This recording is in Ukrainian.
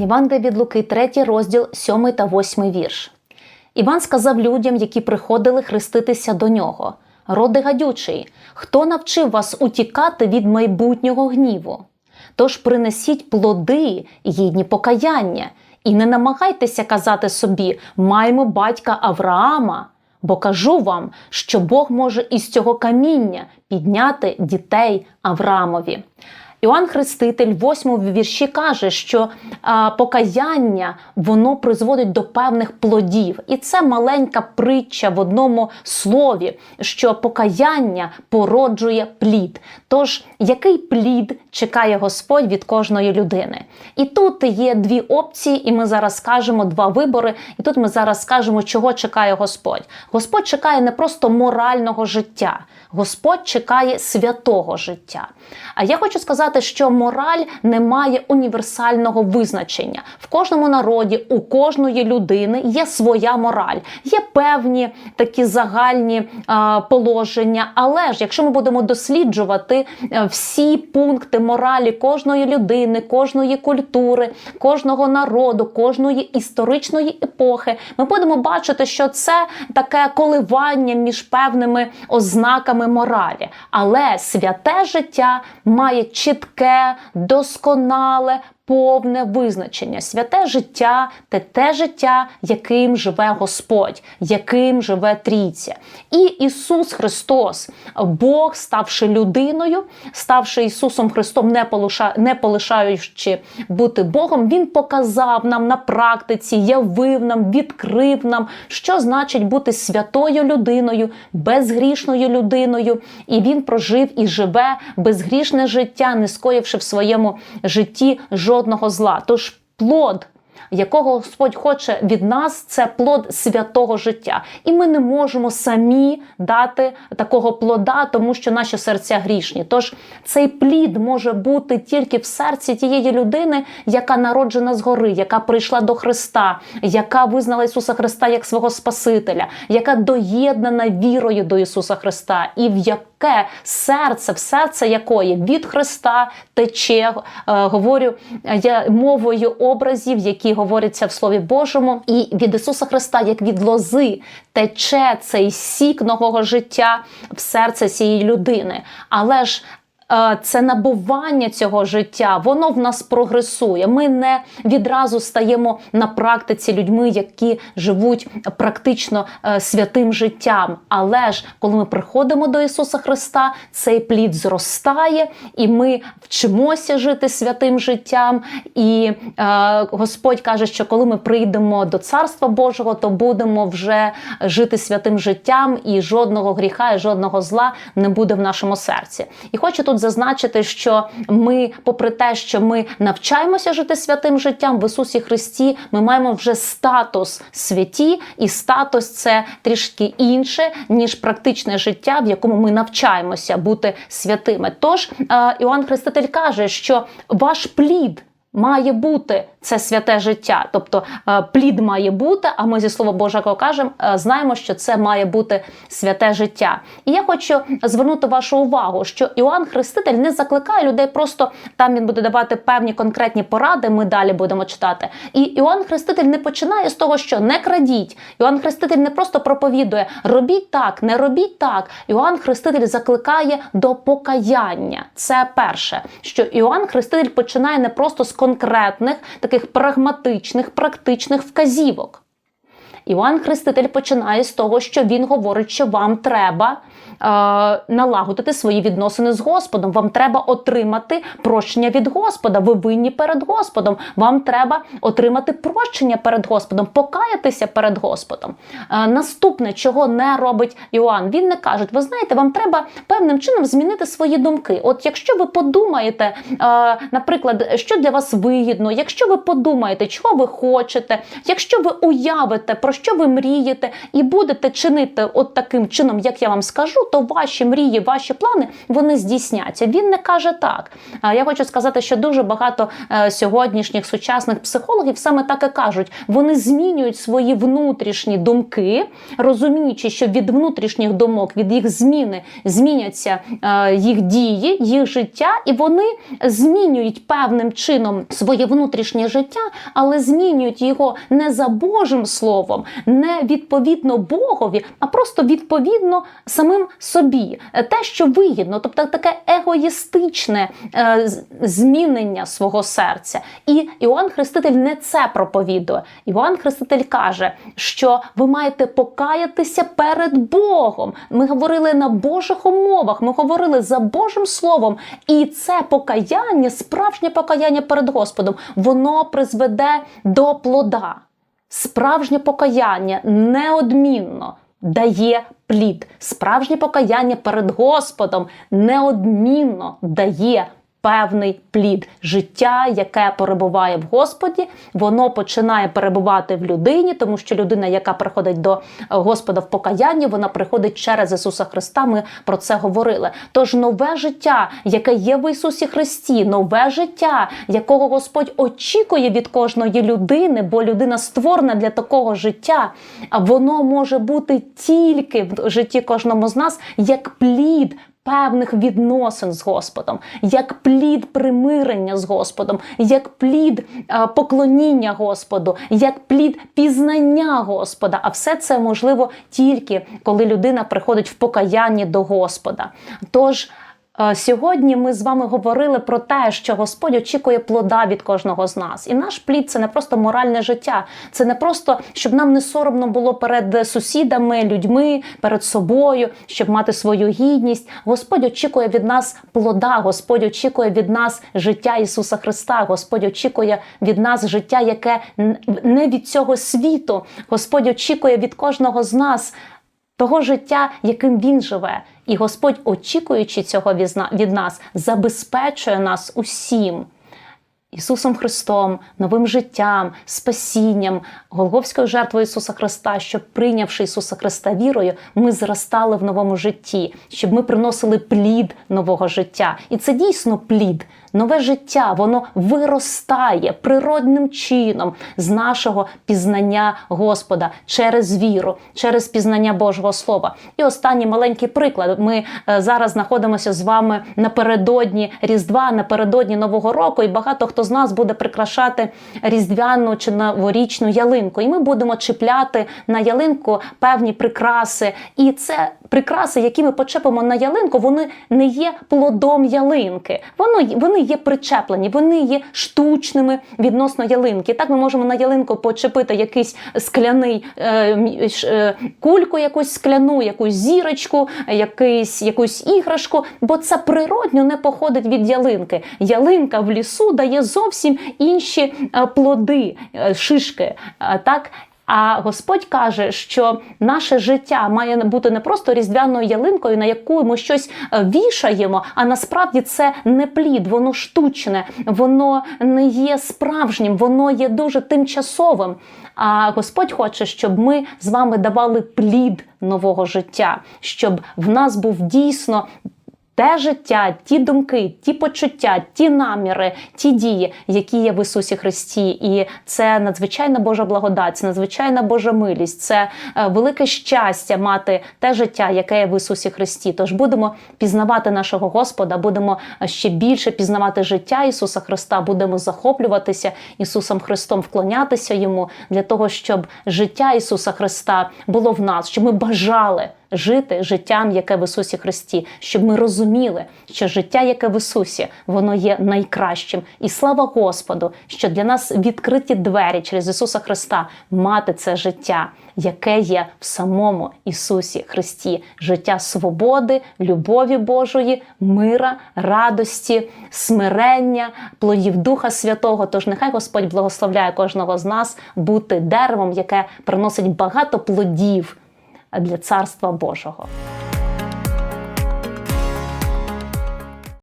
Євангелія від Луки, 3 розділ, 7 та 8 вірш. Іван сказав людям, які приходили хреститися до нього: Роди гадючий, хто навчив вас утікати від майбутнього гніву? Тож принесіть плоди, гідні покаяння, і не намагайтеся казати собі, маємо батька Авраама. Бо кажу вам, що Бог може із цього каміння підняти дітей Авраамові. Іоанн Хреститель в восьмому вірші каже, що а, покаяння воно призводить до певних плодів. І це маленька притча в одному слові, що покаяння породжує плід. Тож, який плід чекає Господь від кожної людини? І тут є дві опції, і ми зараз скажемо два вибори. І тут ми зараз скажемо, чого чекає Господь. Господь чекає не просто морального життя, Господь чекає святого життя. А я хочу сказати, що мораль не має універсального визначення. В кожному народі, у кожної людини є своя мораль, є певні такі загальні а, положення. Але ж якщо ми будемо досліджувати е, всі пункти моралі кожної людини, кожної культури, кожного народу, кожної історичної епохи, ми будемо бачити, що це таке коливання між певними ознаками моралі. Але святе життя має чітке, досконале. Повне визначення, святе життя це те життя, яким живе Господь, яким живе Трійця. І Ісус Христос, Бог, ставши людиною, ставши Ісусом Христом, не, полиша, не полишаючи бути Богом, Він показав нам на практиці, явив нам, відкрив нам, що значить бути святою людиною, безгрішною людиною. І Він прожив і живе безгрішне життя, не скоївши в своєму житті жодного жодного зла. Тож плод, якого Господь хоче від нас, це плод святого життя. І ми не можемо самі дати такого плода, тому що наші серця грішні. Тож цей плід може бути тільки в серці тієї людини, яка народжена згори, яка прийшла до Христа, яка визнала Ісуса Христа як свого Спасителя, яка доєднана вірою до Ісуса Христа, і в яке серце, в серце якої від Христа тече, е, говорю я мовою образів, які говоряться в Слові Божому, і від Ісуса Христа, як від лози, тече цей сік нового життя в серце цієї людини. Але ж це набування цього життя, воно в нас прогресує. Ми не відразу стаємо на практиці людьми, які живуть практично е, святим життям. Але ж коли ми приходимо до Ісуса Христа, цей плід зростає, і ми вчимося жити святим життям. І е, Господь каже, що коли ми прийдемо до Царства Божого, то будемо вже жити святим життям, і жодного гріха, і жодного зла не буде в нашому серці. І хочу тут зазначити, що ми, попри те, що ми навчаємося жити святим життям в Ісусі Христі, ми маємо вже статус святі, і статус це трішки інше, ніж практичне життя, в якому ми навчаємося бути святими. Тож Іоанн Хреститель каже, що ваш плід. Має бути це святе життя, тобто плід має бути. А ми зі слова Божого кажемо, знаємо, що це має бути святе життя. І я хочу звернути вашу увагу, що Іоанн Хреститель не закликає людей, просто там він буде давати певні конкретні поради. Ми далі будемо читати. І Іоанн Хреститель не починає з того, що не крадіть. Іоанн Хреститель не просто проповідує робіть так, не робіть так. Іоанн Хреститель закликає до покаяння. Це перше, що Іоанн Хреститель починає не просто з конкретних, таких прагматичних, практичних вказівок. Іоанн Хреститель починає з того, що він говорить, що вам треба е, налагодити свої відносини з Господом. Вам треба отримати прощення від Господа. Ви винні перед Господом. Вам треба отримати прощення перед Господом, покаятися перед Господом. Е, наступне, чого не робить Іоанн, він не каже: ви знаєте, вам треба певним чином змінити свої думки. От якщо ви подумаєте, е, наприклад, що для вас вигідно, якщо ви подумаєте, чого ви хочете, якщо ви уявите про що ви мрієте, і будете чинити от таким чином, як я вам скажу, то ваші мрії, ваші плани вони здійсняться. Він не каже так. Я хочу сказати, що дуже багато е, сьогоднішніх сучасних психологів саме так і кажуть. Вони змінюють свої внутрішні думки, розуміючи, що від внутрішніх думок, від їх зміни зміняться е, їх дії, їх життя, і вони змінюють певним чином своє внутрішнє життя, але змінюють його не за Божим словом, не відповідно Богові, а просто відповідно самим собі. Те, що вигідно, тобто таке егоїстичне е, змінення свого серця. І Іоанн Хреститель не це проповідує. Іоанн Хреститель каже, що ви маєте покаятися перед Богом. Ми говорили на Божих умовах, ми говорили за Божим Словом. І це покаяння, справжнє покаяння перед Господом, воно призведе до плода. Справжнє покаяння неодмінно дає плід. Справжнє покаяння перед Господом неодмінно дає певний плід. Життя, яке перебуває в Господі, воно починає перебувати в людині, тому що людина, яка приходить до е, Господа в покаянні, вона приходить через Ісуса Христа. Ми про це говорили. Тож нове життя, яке є в Ісусі Христі, нове життя, якого Господь очікує від кожної людини, бо людина створена для такого життя, воно може бути тільки в житті кожному з нас як плід. Певних відносин з Господом, як плід примирення з Господом, як плід е, поклоніння Господу, як плід пізнання Господа. А все це можливо тільки коли людина приходить в покаянні до Господа. Тож Сьогодні ми з вами говорили про те, що Господь очікує плода від кожного з нас. І наш плід це не просто моральне життя, це не просто щоб нам не соромно було перед сусідами, людьми, перед собою, щоб мати свою гідність. Господь очікує від нас плода, Господь очікує від нас життя Ісуса Христа. Господь очікує від нас життя, яке не від цього світу. Господь очікує від кожного з нас того життя, яким він живе. І Господь, очікуючи цього від нас, забезпечує нас усім. Ісусом Христом, новим життям, спасінням, Голговською жертвою Ісуса Христа, щоб прийнявши Ісуса Христа вірою, ми зростали в новому житті, щоб ми приносили плід нового життя. І це дійсно плід. Нове життя, воно виростає природним чином з нашого пізнання Господа через віру, через пізнання Божого Слова. І останній маленький приклад. Ми е, зараз знаходимося з вами напередодні Різдва, напередодні Нового року, і багато хто з нас буде прикрашати різдвяну чи новорічну ялинку. І ми будемо чіпляти на ялинку певні прикраси. І це прикраси, які ми почепимо на ялинку, вони не є плодом ялинки. Воно вони є причеплені, вони є штучними відносно ялинки. Так ми можемо на ялинку почепити якийсь скляний е, е, кульку, якусь скляну, якусь зірочку, якийсь, якусь іграшку, бо це природньо не походить від ялинки. Ялинка в лісу дає зовсім інші е, плоди, е, шишки. Так, а Господь каже, що наше життя має бути не просто різдвяною ялинкою, на яку ми щось е, вішаємо, а насправді це не плід, воно штучне, воно не є справжнім, воно є дуже тимчасовим. А Господь хоче, щоб ми з вами давали плід нового життя, щоб в нас був дійсно те життя, ті думки, ті почуття, ті наміри, ті дії, які є в Ісусі Христі. І це надзвичайна Божа благодать, це надзвичайна Божа милість, це е, велике щастя мати те життя, яке є в Ісусі Христі. Тож будемо пізнавати нашого Господа, будемо е, ще більше пізнавати життя Ісуса Христа, будемо захоплюватися Ісусом Христом, вклонятися Йому для того, щоб життя Ісуса Христа було в нас, щоб ми бажали жити життям, яке в Ісусі Христі, щоб ми розуміли, що життя, яке в Ісусі, воно є найкращим. І слава Господу, що для нас відкриті двері через Ісуса Христа мати це життя, яке є в самому Ісусі Христі, життя свободи, любові Божої, мира, радості, смирення, плодів Духа Святого. Тож нехай Господь благословляє кожного з нас бути деревом, яке приносить багато плодів для Царства Божого.